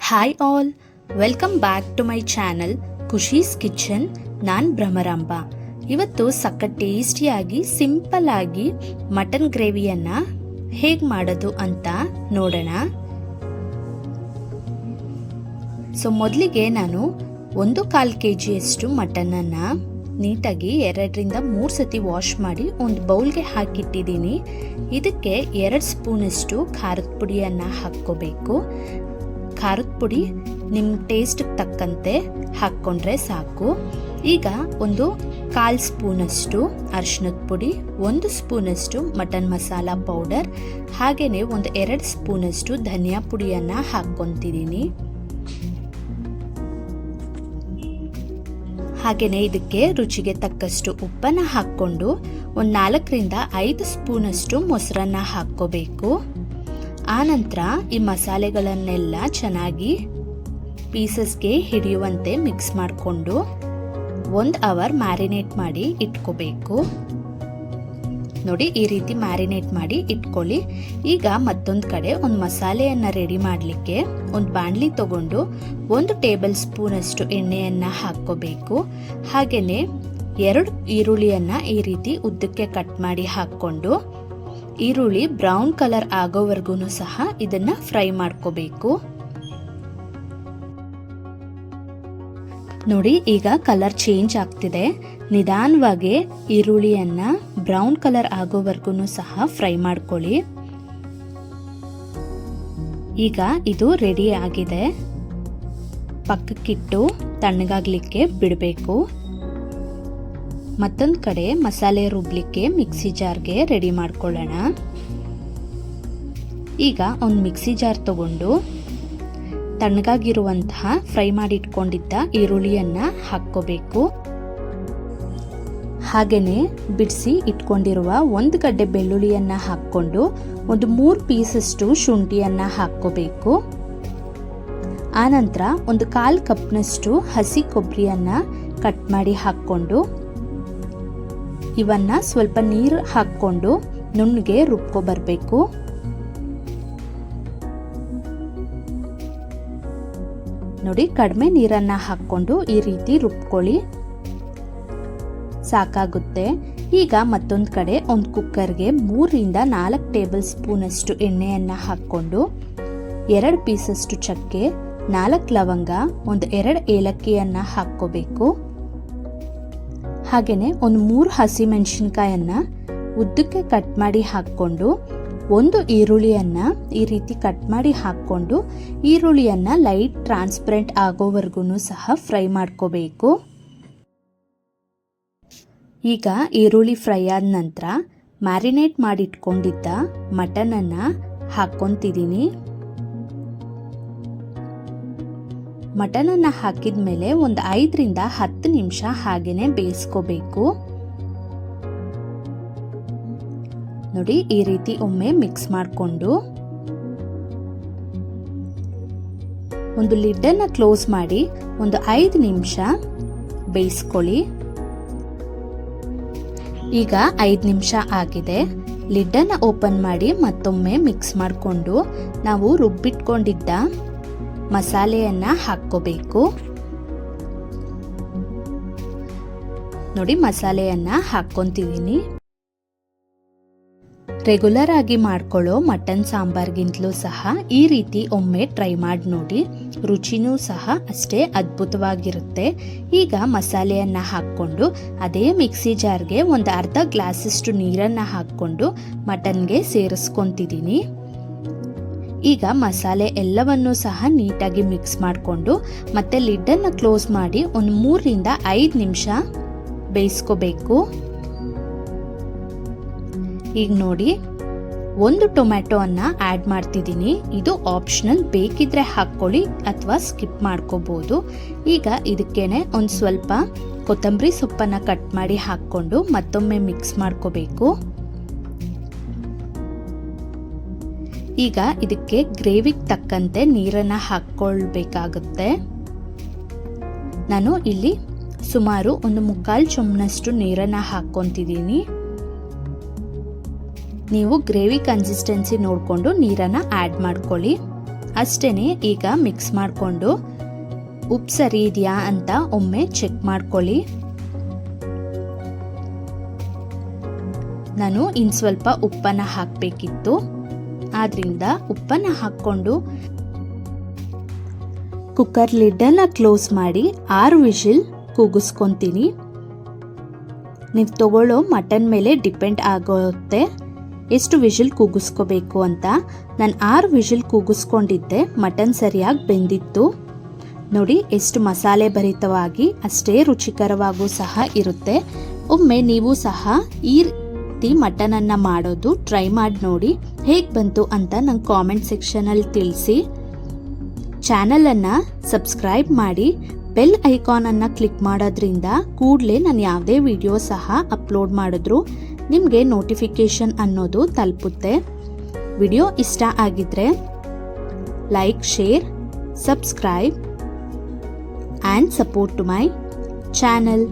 Hi all welcome back to my channel Khushi's kitchen ನಾನು ಭ್ರಮರಾಂಬ. ಇವತ್ತು ಸಕ್ಕ ಟೇಸ್ಟಿಯಾಗಿ ಸಿಂಪಲ್ ಆಗಿ ಮಟನ್ ಗ್ರೇವಿಯನ್ನು ಹೇಗೆ ಮಾಡೋದು ಅಂತ ನೋಡೋಣ. ಸೊ ಮೊದಲಿಗೆ ನಾನು ಒಂದು ಕಾಲು ಕೆ ಜಿಯಷ್ಟು ಮಟನನ್ನು ನೀಟಾಗಿ ಎರಡರಿಂದ ಮೂರು ಸತಿ ವಾಶ್ ಮಾಡಿ ಒಂದು ಬೌಲ್ಗೆ ಹಾಕಿಟ್ಟಿದ್ದೀನಿ. ಇದಕ್ಕೆ ಎರಡು ಸ್ಪೂನಷ್ಟು ಖಾರದ ಪುಡಿಯನ್ನು ಹಾಕ್ಕೋಬೇಕು. ಖಾರದ ಪುಡಿ ನಿಮ್ಮ ಟೇಸ್ಟ್ಗೆ ತಕ್ಕಂತೆ ಹಾಕ್ಕೊಂಡ್ರೆ ಸಾಕು. ಈಗ ಒಂದು ಕಾಲು ಸ್ಪೂನಷ್ಟು ಅರಿಶಿನದ ಪುಡಿ, ಒಂದು ಸ್ಪೂನಷ್ಟು ಮಟನ್ ಮಸಾಲ ಪೌಡರ್ ಹಾಗೆಯೇ ಒಂದು ಎರಡು ಸ್ಪೂನಷ್ಟು ಧನಿಯಾ ಪುಡಿಯನ್ನು ಹಾಕ್ಕೊತಿದ್ದೀನಿ ಹಾಗೆಯೇ ಇದಕ್ಕೆ ರುಚಿಗೆ ತಕ್ಕಷ್ಟು ಉಪ್ಪನ್ನು ಹಾಕ್ಕೊಂಡು ಒಂದು ನಾಲ್ಕರಿಂದ ಐದು ಸ್ಪೂನಷ್ಟು ಮೊಸರನ್ನ ಹಾಕ್ಕೋಬೇಕು. ಆನಂತರ ಈ ಮಸಾಲೆಗಳನ್ನೆಲ್ಲ ಚೆನ್ನಾಗಿ ಪೀಸಸ್ಗೆ ಹಿಡಿಯುವಂತೆ ಮಿಕ್ಸ್ ಮಾಡಿಕೊಂಡು ಒಂದು ಅವರ್ ಮ್ಯಾರಿನೇಟ್ ಮಾಡಿ ಇಟ್ಕೋಬೇಕು. ನೋಡಿ, ಈ ರೀತಿ ಮ್ಯಾರಿನೇಟ್ ಮಾಡಿ ಇಟ್ಕೊಳ್ಳಿ. ಈಗ ಮತ್ತೊಂದು ಕಡೆ ಒಂದು ಮಸಾಲೆಯನ್ನು ರೆಡಿ ಮಾಡಲಿಕ್ಕೆ ಒಂದು ಬಾಣಲಿ ತಗೊಂಡು ಒಂದು ಟೇಬಲ್ ಸ್ಪೂನಷ್ಟು ಎಣ್ಣೆಯನ್ನು ಹಾಕ್ಕೋಬೇಕು. ಹಾಗೆಯೇ ಎರಡು ಈರುಳ್ಳಿಯನ್ನು ಈ ರೀತಿ ಉದ್ದಕ್ಕೆ ಕಟ್ ಮಾಡಿ ಹಾಕ್ಕೊಂಡು ಈರುಳ್ಳಿ ಬ್ರೌನ್ ಕಲರ್ ಆಗೋವರೆಗೂ ಸಹ ಇದನ್ನು ಫ್ರೈ ಮಾಡ್ಕೋಬೇಕು. ನೋಡಿ, ಈಗ ಕಲರ್ ಚೇಂಜ್ ಆಗ್ತಿದೆ. ನಿಧಾನವಾಗಿ ಈರುಳ್ಳಿಯನ್ನು ಬ್ರೌನ್ ಕಲರ್ ಆಗೋವರೆಗೂ ಸಹ ಫ್ರೈ ಮಾಡ್ಕೊಳ್ಳಿ. ಈಗ ಇದು ರೆಡಿ ಆಗಿದೆ. ಪಕ್ಕಕ್ಕಿಟ್ಟು ತಣ್ಣಗಾಗಲಿಕ್ಕೆ ಬಿಡಬೇಕು. ಮತ್ತೊಂದು ಕಡೆ ಮಸಾಲೆ ರುಬ್ಲಿಕ್ಕೆ ಮಿಕ್ಸಿ ಜಾರ್ಗೆ ರೆಡಿ ಮಾಡ್ಕೊಳ್ಳೋಣ. ಈಗ ಒಂದು ಮಿಕ್ಸಿ ಜಾರ್ ತಗೊಂಡು ತಣ್ಣಗಾಗಿರುವಂತಹ ಫ್ರೈ ಮಾಡಿ ಇಟ್ಕೊಂಡಿದ್ದ ಈರುಳ್ಳಿಯನ್ನ ಹಾಕ್ಕೋಬೇಕು. ಹಾಗೆಯೇ ಬಿಡಿಸಿ ಇಟ್ಕೊಂಡಿರುವ ಒಂದು ಗಡ್ಡೆ ಬೆಳ್ಳುಳ್ಳಿಯನ್ನ ಹಾಕ್ಕೊಂಡು ಒಂದು ಮೂರು ಪೀಸಷ್ಟು ಶುಂಠಿಯನ್ನ ಹಾಕ್ಕೋಬೇಕು. ಆನಂತರ ಒಂದು ಕಾಲು ಕಪ್ನಷ್ಟು ಹಸಿ ಕೊಬ್ಬರಿಯನ್ನು ಕಟ್ ಮಾಡಿ ಹಾಕ್ಕೊಂಡು ಇವನ್ನ ಸ್ವಲ್ಪ ನೀರು ಹಾಕ್ಕೊಂಡು ನುಣ್ಣಗೆ ರುಬ್ಕೊ ಬರಬೇಕು. ನೋಡಿ, ಕಡಿಮೆ ನೀರನ್ನ ಹಾಕ್ಕೊಂಡು ಈ ರೀತಿ ರುಬ್ಕೊಳ್ಳಿ. ಸಾಕಾಗುತ್ತೆ. ಈಗ ಮತ್ತೊಂದು ಕಡೆ ಒಂದು ಕುಕ್ಕರ್ಗೆ ಮೂರರಿಂದ ನಾಲ್ಕು ಟೇಬಲ್ ಸ್ಪೂನಷ್ಟು ಎಣ್ಣೆಯನ್ನು ಹಾಕ್ಕೊಂಡು ಎರಡು ಪೀಸಷ್ಟು ಚಕ್ಕೆ, ನಾಲ್ಕು ಲವಂಗ, ಒಂದು ಎರಡು ಏಲಕ್ಕಿಯನ್ನು ಹಾಕ್ಕೋಬೇಕು. ಹಾಗೆಯೇ ಒಂದು ಮೂರು ಹಸಿಮೆಣಸಿನ್ಕಾಯನ್ನು ಉದ್ದಕ್ಕೆ ಕಟ್ ಮಾಡಿ ಹಾಕ್ಕೊಂಡು, ಒಂದು ಈರುಳ್ಳಿಯನ್ನು ಈ ರೀತಿ ಕಟ್ ಮಾಡಿ ಹಾಕ್ಕೊಂಡು, ಈರುಳ್ಳಿಯನ್ನು ಲೈಟ್ ಟ್ರಾನ್ಸ್ಪರೆಂಟ್ ಆಗೋವರೆಗೂ ಸಹ ಫ್ರೈ ಮಾಡ್ಕೋಬೇಕು. ಈಗ ಈರುಳ್ಳಿ ಫ್ರೈ ಆದ ನಂತರ ಮ್ಯಾರಿನೇಟ್ ಮಾಡಿಟ್ಕೊಂಡಿದ್ದ ಮಟನನ್ನು ಹಾಕ್ಕೊತಿದ್ದೀನಿ ಮಟನನ್ನು ಹಾಕಿದ ಮೇಲೆ ಒಂದು ಐದರಿಂದ ಹತ್ತು ನಿಮಿಷ ಹಾಗೇನೆ ಬೇಯಿಸ್ಕೋಬೇಕು. ನೋಡಿ, ಈ ರೀತಿ ಒಮ್ಮೆ ಮಿಕ್ಸ್ ಮಾಡಿಕೊಂಡು ಒಂದು ಲಿಡ್ಡನ್ನು ಕ್ಲೋಸ್ ಮಾಡಿ ಒಂದು ಐದು ನಿಮಿಷ ಬೇಯಿಸ್ಕೊಳ್ಳಿ. ಈಗ ಐದು ನಿಮಿಷ ಆಗಿದೆ. ಲಿಡ್ಡನ್ನು ಓಪನ್ ಮಾಡಿ ಮತ್ತೊಮ್ಮೆ ಮಿಕ್ಸ್ ಮಾಡಿಕೊಂಡು ನಾವು ರುಬ್ಬಿಟ್ಕೊಂಡಿದ್ದ ಮಸಾಲೆಯನ್ನ ಹಾಕ್ಕೋಬೇಕು. ನೋಡಿ, ಮಸಾಲೆಯನ್ನ ಹಾಕ್ಕೊಂತಿದ್ದೀನಿ. ರೆಗ್ಯುಲರ್ ಆಗಿ ಮಾಡ್ಕೊಳ್ಳೋ ಮಟನ್ ಸಾಂಬಾರ್ಗಿಂತಲೂ ಸಹ ಈ ರೀತಿ ಒಮ್ಮೆ ಟ್ರೈ ಮಾಡಿ ನೋಡಿ. ರುಚಿನೂ ಸಹ ಅಷ್ಟೇ ಅದ್ಭುತವಾಗಿರುತ್ತೆ. ಈಗ ಮಸಾಲೆಯನ್ನು ಹಾಕ್ಕೊಂಡು ಅದೇ ಮಿಕ್ಸಿ ಜಾರ್ಗೆ ಒಂದು ಅರ್ಧ ಗ್ಲಾಸಷ್ಟು ನೀರನ್ನು ಹಾಕ್ಕೊಂಡು ಮಟನ್ಗೆ ಸೇರಿಸ್ಕೊತಿದ್ದೀನಿ. ಈಗ ಮಸಾಲೆ ಎಲ್ಲವನ್ನೂ ಸಹ ನೀಟಾಗಿ ಮಿಕ್ಸ್ ಮಾಡಿಕೊಂಡು ಮತ್ತೆ ಲಿಡ್ಡನ್ನು ಕ್ಲೋಸ್ ಮಾಡಿ ಒಂದು ಮೂರರಿಂದ ಐದು ನಿಮಿಷ ಬೇಯಿಸ್ಕೋಬೇಕು. ಈಗ ನೋಡಿ, ಒಂದು ಟೊಮ್ಯಾಟೊವನ್ನು ಆ್ಯಡ್ ಮಾಡ್ತಿದ್ದೀನಿ. ಇದು ಆಪ್ಷನಲ್, ಬೇಕಿದ್ರೆ ಹಾಕ್ಕೊಳ್ಳಿ ಅಥವಾ ಸ್ಕಿಪ್ ಮಾಡ್ಕೋಬೋದು. ಈಗ ಇದಕ್ಕೇನೆ ಒಂದು ಸ್ವಲ್ಪ ಕೊತ್ತಂಬರಿ ಸೊಪ್ಪನ್ನು ಕಟ್ ಮಾಡಿ ಹಾಕ್ಕೊಂಡು ಮತ್ತೊಮ್ಮೆ ಮಿಕ್ಸ್ ಮಾಡ್ಕೋಬೇಕು. ಈಗ ಇದಕ್ಕೆ ಗ್ರೇವಿಗೆ ತಕ್ಕಂತೆ ನೀರನ್ನು ಹಾಕ್ಕೊಳ್ಬೇಕಾಗುತ್ತೆ. ನಾನು ಇಲ್ಲಿ ಸುಮಾರು ಒಂದು ಮುಕ್ಕಾಲು ಚೊಂಬನಷ್ಟು ನೀರನ್ನು ಹಾಕ್ಕೊತಿದ್ದೀನಿ. ನೀವು ಗ್ರೇವಿ ಕನ್ಸಿಸ್ಟೆನ್ಸಿ ನೋಡಿಕೊಂಡು ನೀರನ್ನು ಆ್ಯಡ್ ಮಾಡ್ಕೊಳ್ಳಿ. ಅಷ್ಟೇ ಈಗ ಮಿಕ್ಸ್ ಮಾಡಿಕೊಂಡು ಉಪ್ಪು ಸರಿ ಇದೆಯಾ ಅಂತ ಒಮ್ಮೆ ಚೆಕ್ ಮಾಡ್ಕೊಳ್ಳಿ. ನಾನು ಇನ್ನು ಸ್ವಲ್ಪ ಉಪ್ಪನ್ನು ಹಾಕಬೇಕಿತ್ತು. ಆದ್ರಿಂದ ಉಪ್ಪನ್ನು ಹಾಕ್ಕೊಂಡು ಕುಕ್ಕರ್ ಲಿಡ್ಡನ್ನು ಕ್ಲೋಸ್ ಮಾಡಿ ಆರು ವಿಷಿಲ್ ಕೂಗಿಸ್ಕೊತೀನಿ. ನೀವು ತಗೊಳ್ಳೋ ಮಟನ್ ಮೇಲೆ ಡಿಪೆಂಡ್ ಆಗುತ್ತೆ ಎಷ್ಟು ವಿಷಿಲ್ ಕೂಗಿಸ್ಕೋಬೇಕು ಅಂತ. ನಾನು ಆರು ವಿಷಿಲ್ ಕೂಗಿಸ್ಕೊಂಡಿದ್ದೆ ಮಟನ್ ಸರಿಯಾಗಿ ಬೆಂದಿತ್ತು. ನೋಡಿ, ಎಷ್ಟು ಮಸಾಲೆ ಭರಿತವಾಗಿ ಅಷ್ಟೇ ರುಚಿಕರವಾಗೂ ಸಹ ಇರುತ್ತೆ. ಒಮ್ಮೆ ನೀವು ಸಹ ಈ ರೀತಿ ಮಟನನ್ನು ಮಾಡೋದು ಟ್ರೈ ಮಾಡಿ ನೋಡಿ. ಹೇಗೆ ಬಂತು ಅಂತ ನಂಗೆ ಕಾಮೆಂಟ್ ಸೆಕ್ಷನಲ್ಲಿ ತಿಳಿಸಿ. ಚಾನಲನ್ನು ಸಬ್ಸ್ಕ್ರೈಬ್ ಮಾಡಿ. ಬೆಲ್ ಐಕಾನನ್ನು ಕ್ಲಿಕ್ ಮಾಡೋದ್ರಿಂದ ಕೂಡಲೇ ನಾನು ಯಾವುದೇ ವಿಡಿಯೋ ಸಹ ಅಪ್ಲೋಡ್ ಮಾಡಿದ್ರು ನಿಮಗೆ ನೋಟಿಫಿಕೇಷನ್ ಅನ್ನೋದು ತಲುಪುತ್ತೆ. ವಿಡಿಯೋ ಇಷ್ಟ ಆಗಿದ್ರೆ like share subscribe and support to my channel